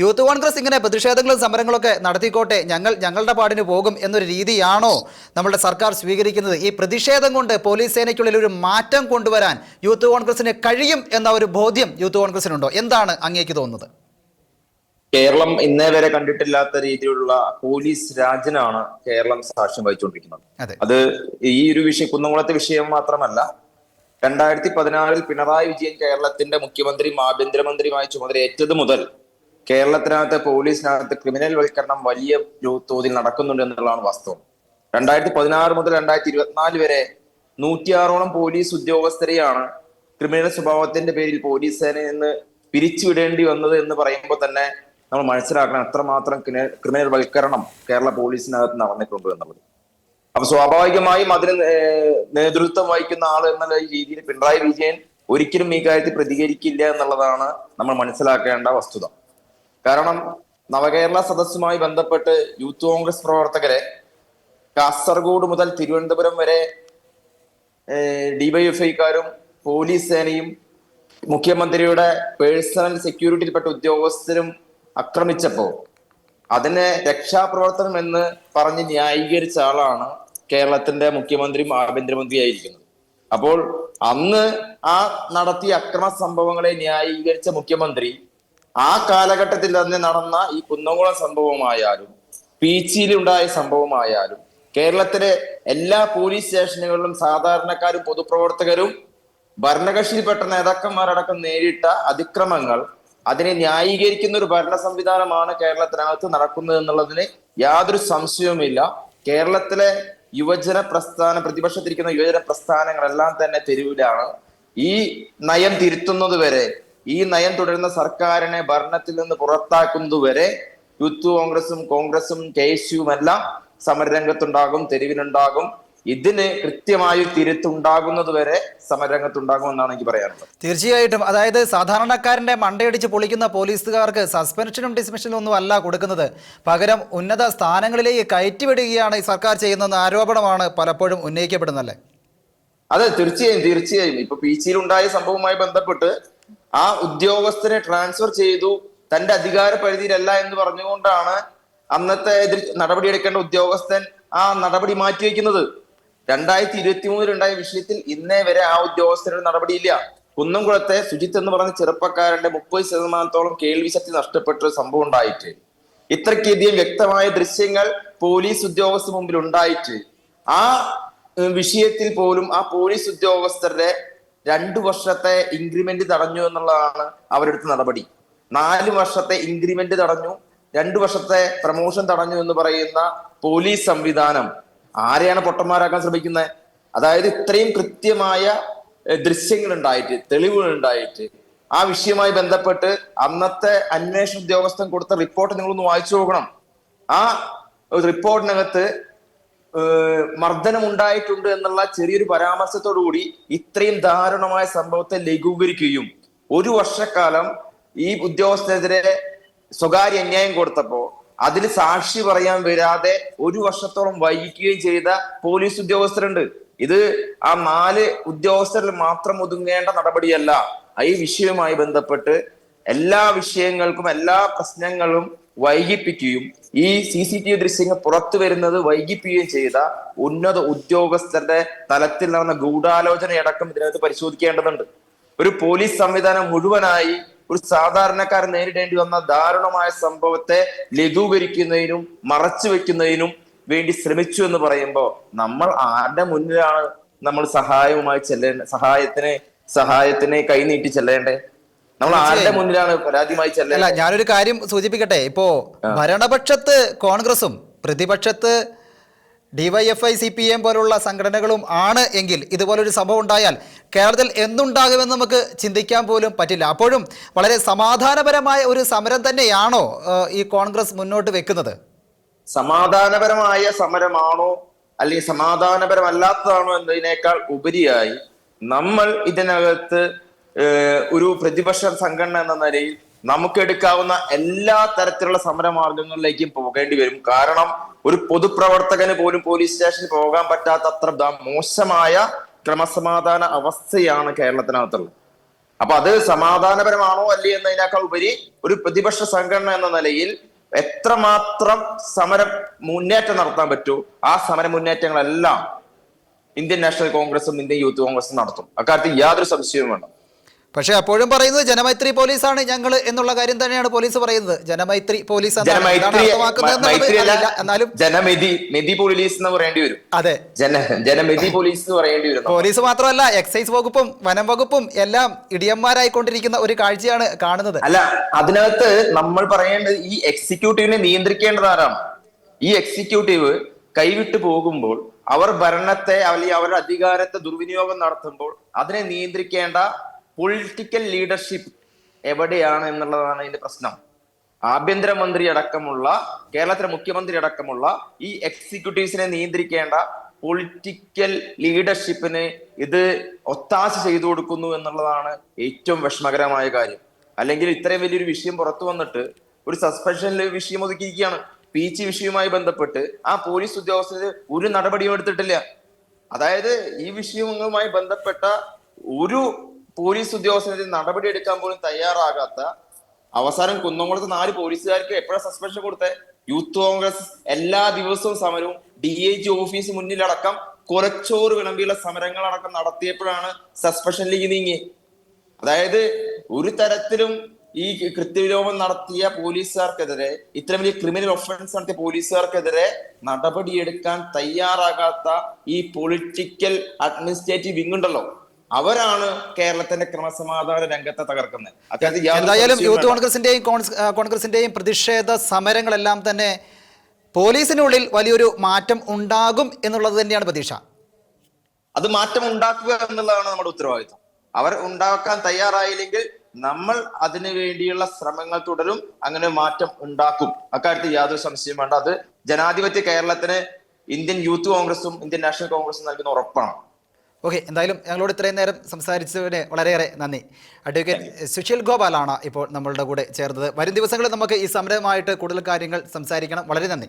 Youth Congress ഇങ്ങനെ പ്രതിഷേധങ്ങളും സമരങ്ങളൊക്കെ നടത്തിക്കോട്ടെ ഞങ്ങൾ ഞങ്ങളുടെ പാടിന് പോകും എന്നൊരു രീതിയാണോ നമ്മുടെ സർക്കാർ സ്വീകരിക്കുന്നത്? ഈ പ്രതിഷേധം കൊണ്ട് പോലീസ് സേനയ്ക്കുള്ളിൽ ഒരു മാറ്റം കൊണ്ടുവരാൻ യൂത്ത് കോൺഗ്രസിന് കഴിയും എന്ന ഒരു ബോധ്യം യൂത്ത് കോൺഗ്രസിനുണ്ടോ? എന്താണ് അങ്ങേക്ക് തോന്നുന്നത്? കേരളം ഇന്നേ വരെ കണ്ടിട്ടില്ലാത്ത രീതിയിലുള്ള പോലീസ് രാജനാണ് കേരളം സാക്ഷ്യം വഹിച്ചുകൊണ്ടിരിക്കുന്നത്. അതെ. അത് ഈ ഒരു വിഷയം കുന്നംകുളത്തെ വിഷയം മാത്രമല്ല രണ്ടായിരത്തി പതിനാറിൽ പിണറായി വിജയൻ കേരളത്തിന്റെ മുഖ്യമന്ത്രിയും ആഭ്യന്തരമന്ത്രിയുമായി ചുമതലയേറ്റത് മുതൽ കേരളത്തിനകത്ത് പോലീസിനകത്ത് ക്രിമിനൽ വൽക്കരണം വലിയ തോതിൽ നടക്കുന്നുണ്ട് എന്നുള്ളതാണ് വാസ്തവം. രണ്ടായിരത്തി പതിനാറ് മുതൽ രണ്ടായിരത്തി ഇരുപത്തിനാല് വരെ നൂറ്റിയാറോളം പോലീസ് ഉദ്യോഗസ്ഥരെയാണ് ക്രിമിനൽ സ്വഭാവത്തിന്റെ പേരിൽ പോലീസ് സേനയിൽ നിന്ന് പിരിച്ചുവിടേണ്ടി വന്നത് എന്ന് പറയുമ്പോൾ തന്നെ നമ്മൾ മനസ്സിലാക്കണം എത്രമാത്രം ക്രിമിനൽ വൽക്കരണം കേരള പോലീസിനകത്ത് നടന്നിട്ടുണ്ട് എന്നുള്ളത്. അപ്പൊ സ്വാഭാവികമായും അതിന് നേതൃത്വം വഹിക്കുന്ന ആൾ എന്നുള്ള രീതിയിൽ പിണറായി വിജയൻ ഒരിക്കലും ഈ കാര്യത്തിൽ പ്രതികരിക്കില്ല എന്നുള്ളതാണ് നമ്മൾ മനസ്സിലാക്കേണ്ട വസ്തുത. കാരണം നവകേരള സദസ്സുമായി ബന്ധപ്പെട്ട് യൂത്ത് കോൺഗ്രസ് പ്രവർത്തകരെ കാസർഗോഡ് മുതൽ തിരുവനന്തപുരം വരെ ഡിവൈഎഫ്ഐക്കാരും പോലീസ് സേനയും മുഖ്യമന്ത്രിയുടെ പേഴ്സണൽ സെക്യൂരിറ്റിയിൽപ്പെട്ട ഉദ്യോഗസ്ഥരും ആക്രമിച്ചപ്പോൾ അതിനെ രക്ഷാപ്രവർത്തനം എന്ന് പറഞ്ഞ് ന്യായീകരിച്ച ആളാണ് കേരളത്തിന്റെ മുഖ്യമന്ത്രിയും ആഭ്യന്തരമന്ത്രിയായിരിക്കുന്നത്. അപ്പോൾ അന്ന് ആ നടത്തിയ അക്രമ സംഭവങ്ങളെ ന്യായീകരിച്ച മുഖ്യമന്ത്രി ആ കാലഘട്ടത്തിൽ തന്നെ നടന്ന ഈ കുന്നംകുളം സംഭവമായാലും പീച്ചിയിലുണ്ടായ സംഭവമായാലും കേരളത്തിലെ എല്ലാ പോലീസ് സ്റ്റേഷനുകളിലും സാധാരണക്കാരും പൊതുപ്രവർത്തകരും ഭരണകക്ഷിയിൽപ്പെട്ട നേതാക്കന്മാരടക്കം നേരിട്ട അതിക്രമങ്ങൾ അതിനെ ന്യായീകരിക്കുന്ന ഒരു ഭരണ സംവിധാനമാണ് കേരളത്തിനകത്ത് നടക്കുന്നത് എന്നുള്ളതിന് യാതൊരു സംശയവുമില്ല. കേരളത്തിലെ യുവജന പ്രസ്ഥാന പ്രതിപക്ഷത്തിരിക്കുന്ന യുവജന പ്രസ്ഥാനങ്ങളെല്ലാം തന്നെ തെരുവിലാണ്. ഈ നയം തിരുത്തുന്നത് വരെ ഈ നയം തുടരുന്ന സർക്കാരിനെ ഭരണത്തിൽ നിന്ന് പുറത്താക്കുന്നതുവരെ യൂത്ത് കോൺഗ്രസും കോൺഗ്രസും കെ എസ് യുവും എല്ലാം സമരരംഗത്തുണ്ടാകും തെരുവിലുണ്ടാകും. ഇതിന് കൃത്യമായി തിരുത്തുണ്ടാകുന്നത് വരെ സമരരംഗത്തുണ്ടാകും എന്നാണ് എനിക്ക് പറയാനുള്ളത്. തീർച്ചയായിട്ടും. അതായത് സാധാരണക്കാരന്റെ മണ്ടയടിച്ച് പൊളിക്കുന്ന പോലീസുകാർക്ക് സസ്പെൻഷനും ഡിസ്മിഷനും ഒന്നും അല്ല കൊടുക്കുന്നത്. പകരം ഉന്നത സ്ഥാനങ്ങളിലേക്ക് കയറ്റിവിടുകയാണ് ഈ സർക്കാർ ചെയ്യുന്നതെന്ന ആരോപണമാണ് പലപ്പോഴും ഉന്നയിക്കപ്പെടുന്നല്ലേ അതെ തീർച്ചയായും തീർച്ചയായും. ഇപ്പൊ പി ഉണ്ടായ സംഭവവുമായി ബന്ധപ്പെട്ട് ആ ഉദ്യോഗസ്ഥനെ ട്രാൻസ്ഫർ ചെയ്തു. തന്റെ അധികാര പരിധിയിലല്ല എന്ന് പറഞ്ഞുകൊണ്ടാണ് അന്നത്തെ എതിർ നടപടിയെടുക്കേണ്ട ഉദ്യോഗസ്ഥൻ ആ നടപടി മാറ്റിവെക്കുന്നത്. രണ്ടായിരത്തി ഇരുപത്തി മൂന്നിലുണ്ടായ വിഷയത്തിൽ ഇന്നേ വരെ ആ ഉദ്യോഗസ്ഥരുടെ നടപടിയില്ല. കുന്നംകുളത്തെ സുജിത്ത് എന്ന് പറഞ്ഞ ചെറുപ്പക്കാരന്റെ മുപ്പത് ശതമാനത്തോളം കേൾവി ശക്തി നഷ്ടപ്പെട്ട ഒരു സംഭവം ഉണ്ടായിട്ട്. ഇത്രയ്ക്കധികം വ്യക്തമായ ദൃശ്യങ്ങൾ പോലീസ് ഉദ്യോഗസ്ഥ മുമ്പിൽ ഉണ്ടായിട്ട് ആ വിഷയത്തിൽ പോലും ആ പോലീസ് ഉദ്യോഗസ്ഥരുടെ രണ്ടു വർഷത്തെ ഇൻക്രിമെന്റ് തടഞ്ഞു എന്നുള്ളതാണ് അവരെടുത്ത നടപടി. നാല് വർഷത്തെ ഇൻക്രിമെന്റ് തടഞ്ഞു രണ്ടു വർഷത്തെ പ്രമോഷൻ തടഞ്ഞു എന്ന് പറയുന്ന പോലീസ് സംവിധാനം ആരെയാണ് പൊട്ടന്മാരാക്കാൻ ശ്രമിക്കുന്നത്? അതായത് ഇത്രയും കൃത്യമായ ദൃശ്യങ്ങൾ ഉണ്ടായിട്ട് തെളിവുകൾ ഉണ്ടായിട്ട് ആ വിഷയവുമായി ബന്ധപ്പെട്ട് അന്നത്തെ അന്വേഷണ ഉദ്യോഗസ്ഥൻ കൊടുത്ത റിപ്പോർട്ട് നിങ്ങളൊന്ന് വായിച്ചു നോക്കണം. ആ റിപ്പോർട്ടിനകത്ത് ഏഹ് മർദ്ദനം ഉണ്ടായിട്ടുണ്ട് എന്നുള്ള ചെറിയൊരു പരാമർശത്തോടുകൂടി ഇത്രയും ദാരുണമായ സംഭവത്തെ ലഘൂകരിക്കുകയും ഒരു വർഷക്കാലം ഈ ഉദ്യോഗസ്ഥനെതിരെ സ്വകാര്യ അന്യായം കൊടുത്തപ്പോ അതിൽ സാക്ഷി പറയാൻ വരാതെ ഒരു വർഷത്തോളം വൈകിക്കുകയും ചെയ്ത പോലീസ് ഉദ്യോഗസ്ഥരുണ്ട്. ഇത് ആ നാല് ഉദ്യോഗസ്ഥരിൽ മാത്രം ഒതുങ്ങേണ്ട നടപടിയല്ല. ഈ വിഷയവുമായി ബന്ധപ്പെട്ട് എല്ലാ വിഷയങ്ങൾക്കും എല്ലാ പ്രശ്നങ്ങളും വൈകിപ്പിക്കുകയും ഈ സി സി ടി വി ദൃശ്യങ്ങൾ പുറത്തു വരുന്നത് വൈകിപ്പിക്കുകയും ചെയ്ത ഉന്നത ഉദ്യോഗസ്ഥരുടെ തലത്തിൽ നടന്ന ഗൂഢാലോചനയടക്കം ഇതിനകത്ത് പരിശോധിക്കേണ്ടതുണ്ട്. ഒരു പോലീസ് സംവിധാനം മുഴുവനായി ഒരു സാധാരണക്കാരൻ നേരിടേണ്ടി വന്ന ദാരുണമായ സംഭവത്തെ ലഘൂകരിക്കുന്നതിനും മറച്ചു വെക്കുന്നതിനും വേണ്ടി ശ്രമിച്ചു എന്ന് പറയുമ്പോൾ നമ്മൾ ആരുടെ മുന്നിലാണ് നമ്മൾ സഹായവുമായി ചെല്ലേണ്ട സഹായത്തിന് സഹായത്തിനെ കൈനീട്ടി ചെല്ലേണ്ടേ? നമ്മൾ ആരുടെ മുന്നിലാണ് പരാതിയുമായി ഞാനൊരു കാര്യം സൂചിപ്പിക്കട്ടെ. ഇപ്പോ ഭരണപക്ഷത്ത് കോൺഗ്രസും പ്രതിപക്ഷത്ത് ഡിവൈഎഫ്ഐ സി പി എം പോലുള്ള സംഘടനകളും ആണ് എങ്കിൽ ഇതുപോലൊരു സംഭവം ഉണ്ടായാൽ കേരളത്തിൽ എന്തുണ്ടാകുമെന്ന് നമുക്ക് ചിന്തിക്കാൻ പോലും പറ്റില്ല. അപ്പോഴും വളരെ സമാധാനപരമായ ഒരു സമരം തന്നെയാണോ ഈ കോൺഗ്രസ് മുന്നോട്ട് വെക്കുന്നത്? സമാധാനപരമായ സമരമാണോ അല്ലെങ്കിൽ സമാധാനപരമല്ലാത്തതാണോ എന്നതിനേക്കാൾ ഉപരിയായി നമ്മൾ ഇതിനകത്ത് ഒരു പ്രതിപക്ഷ സംഘടന എന്ന നിലയിൽ നമുക്ക് എടുക്കാവുന്ന എല്ലാ തരത്തിലുള്ള സമരമാർഗങ്ങളിലേക്കും പോകേണ്ടി വരും. കാരണം ഒരു പൊതുപ്രവർത്തകന് പോലും പോലീസ് സ്റ്റേഷനിൽ പോകാൻ പറ്റാത്ത അത്ര മോശമായ ക്രമസമാധാന അവസ്ഥയാണ് കേരളത്തിനകത്തുള്ളത്. അപ്പൊ അത് സമാധാനപരമാണോ അല്ലേ എന്നതിനേക്കാൾ ഉപരി ഒരു പ്രതിപക്ഷ സംഘടന എന്ന നിലയിൽ എത്രമാത്രം സമര മുന്നേറ്റം നടത്താൻ പറ്റൂ ആ സമര മുന്നേറ്റങ്ങളെല്ലാം ഇന്ത്യൻ നാഷണൽ കോൺഗ്രസും ഇന്ത്യൻ യൂത്ത് കോൺഗ്രസും നടത്തും. അക്കാര്യത്തിൽ യാതൊരു സംശയവും വേണ്ട. പക്ഷേ അപ്പോഴും പറയുന്നത് ജനമൈത്രി പോലീസാണ് ഞങ്ങൾ എന്നുള്ള കാര്യം തന്നെയാണ് പോലീസ് പറയുന്നത്. ജനമൈത്രി പോലീസ്. എന്നാലും ജനമെതി മെതി പോലീസ് എന്ന് പറയേണ്ടി വരും. അതെ. ജനമെതി പോലീസ് എന്ന് പറയേണ്ടി വരും. പോലീസ് മാത്രമല്ല എക്സൈസ് വകുപ്പും വനം വകുപ്പും എല്ലാം ഇടിയന്മാരായിക്കൊണ്ടിരിക്കുന്ന ഒരു കാഴ്ചയാണ് കാണുന്നത്. അല്ല അതിനകത്ത് നമ്മൾ പറയേണ്ടത് ഈ എക്സിക്യൂട്ടീവിനെ നിയന്ത്രിക്കേണ്ടത് ആരാണ്? ഈ എക്സിക്യൂട്ടീവ് കൈവിട്ടു പോകുമ്പോൾ അവർ ഭരണത്തെ അല്ലെങ്കിൽ അവരുടെ അധികാരത്തെ ദുർവിനിയോഗം നടത്തുമ്പോൾ അതിനെ നിയന്ത്രിക്കേണ്ട പൊളിറ്റിക്കൽ ലീഡർഷിപ്പ് എവിടെയാണ് എന്നുള്ളതാണ് ഇതിന്റെ പ്രശ്നം. ആഭ്യന്തരമന്ത്രി അടക്കമുള്ള കേരളത്തിലെ മുഖ്യമന്ത്രി അടക്കമുള്ള ഈ എക്സിക്യൂട്ടീവ്സിനെ നിയന്ത്രിക്കേണ്ട പൊളിറ്റിക്കൽ ലീഡർഷിപ്പിന് ഇത് ഒത്താശ ചെയ്തു കൊടുക്കുന്നു എന്നുള്ളതാണ് ഏറ്റവും വിഷമകരമായ കാര്യം. അല്ലെങ്കിൽ ഇത്രയും വലിയൊരു വിഷയം പുറത്തു വന്നിട്ട് ഒരു സസ്പെൻഷനിൽ വിഷയം ഒതുക്കിയിരിക്കുകയാണ്. പി ജി വിഷയവുമായി ബന്ധപ്പെട്ട് ആ പോലീസ് ഉദ്യോഗസ്ഥര് ഒരു നടപടിയും എടുത്തിട്ടില്ല. അതായത് ഈ വിഷയങ്ങളുമായി ബന്ധപ്പെട്ട ഒരു പോലീസ് ഉദ്യോഗസ്ഥനെതിരെ നടപടി എടുക്കാൻ പോലും തയ്യാറാകാത്ത അവസാനം കുന്നംകുളത്ത് നാല് പോലീസുകാർക്ക് എപ്പോഴാണ് സസ്പെൻഷൻ കൊടുത്ത? യൂത്ത് കോൺഗ്രസ് എല്ലാ ദിവസവും സമരവും ഡി ഐ ജി ഓഫീസ് മുന്നിലടക്കം കുറച്ചോറ് വിളമ്പിയുള്ള സമരങ്ങളടക്കം നടത്തിയപ്പോഴാണ് സസ്പെൻഷനിലേക്ക് നീങ്ങി. അതായത് ഒരു തരത്തിലും ഈ കൃത്യവിലോപം നടത്തിയ പോലീസുകാർക്കെതിരെ ഇത്ര വലിയ ക്രിമിനൽ ഒഫൻസ് നടത്തിയ പോലീസുകാർക്കെതിരെ നടപടിയെടുക്കാൻ തയ്യാറാകാത്ത ഈ പൊളിറ്റിക്കൽ അഡ്മിനിസ്ട്രേറ്റീവ് വിങ് ഉണ്ടല്ലോ അവരാണ് കേരളത്തിന്റെ ക്രമസമാധാന രംഗത്തെ തകർക്കുന്നത്. എന്തായാലും യൂത്ത് കോൺഗ്രസിന്റെയും കോൺഗ്രസിന്റെയും പ്രതിഷേധ സമരങ്ങളെല്ലാം തന്നെ പോലീസിനുള്ളിൽ വലിയൊരു മാറ്റം ഉണ്ടാകും എന്നുള്ളത് തന്നെയാണ് പ്രതീക്ഷ. അത് മാറ്റം ഉണ്ടാക്കുക എന്നുള്ളതാണ് നമ്മുടെ ഉത്തരവാദിത്വം. അവർ ഉണ്ടാക്കാൻ തയ്യാറായില്ലെങ്കിൽ നമ്മൾ അതിനു വേണ്ടിയുള്ള ശ്രമങ്ങൾ തുടരും അങ്ങനെ മാറ്റം ഉണ്ടാക്കും. അക്കാര്യത്തിൽ യാതൊരു സംശയം വേണ്ട. അത് ജനാധിപത്യ കേരളത്തിന് ഇന്ത്യൻ യൂത്ത് കോൺഗ്രസും ഇന്ത്യൻ നാഷണൽ കോൺഗ്രസും നൽകുന്ന ഉറപ്പാണ്. ഓക്കെ എന്തായാലും ഞങ്ങളോട് ഇത്രയും നേരം സംസാരിച്ചതിന് വളരെയേറെ നന്ദി. അഡ്വക്കേറ്റ് സുശീൽ ഗോപാലാണ് ഇപ്പോൾ നമ്മളുടെ കൂടെ ചേർന്നത്. വരും ദിവസങ്ങളിൽ നമുക്ക് ഈ സമരമായിട്ട് കൂടുതൽ കാര്യങ്ങൾ സംസാരിക്കണം. വളരെ നന്ദി.